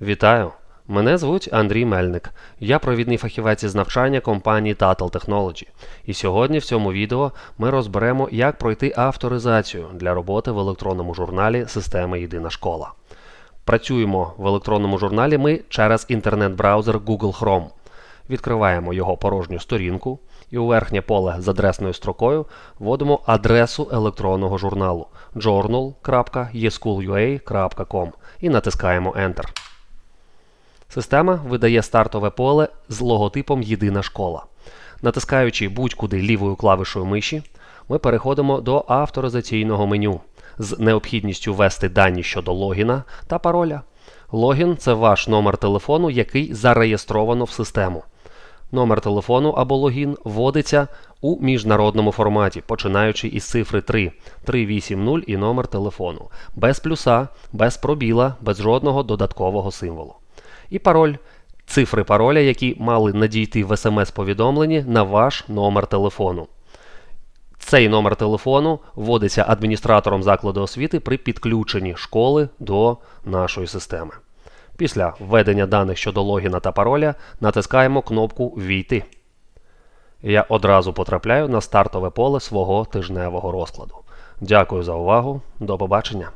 Вітаю! Мене звуть Андрій Мельник. Я провідний фахівець із навчання компанії Tattle Technology. І сьогодні в цьому відео ми розберемо, як пройти авторизацію для роботи в електронному журналі системи Єдина школа. Працюємо в електронному журналі ми через інтернет-браузер Google Chrome. Відкриваємо його порожню сторінку і у верхнє поле з адресною строкою вводимо адресу електронного журналу journal.eschoolua.com і натискаємо Enter. Система видає стартове поле з логотипом Єдина школа. Натискаючи будь-куди лівою клавишою миші, ми переходимо до авторизаційного меню з необхідністю ввести дані щодо логіна та пароля. Логін це ваш номер телефону, який зареєстровано в систему. Номер телефону або логін вводиться у міжнародному форматі, починаючи із цифри 3, 380 і номер телефону, без плюса, без пробіла, без жодного додаткового символу. І пароль цифри пароля, які мали надійти в смс-повідомленні на ваш номер телефону. Цей номер телефону вводиться адміністратором закладу освіти при підключенні школи до нашої системи. Після введення даних щодо логіна та пароля натискаємо кнопку Війти. Я одразу потрапляю на стартове поле свого тижневого розкладу. Дякую за увагу. До побачення!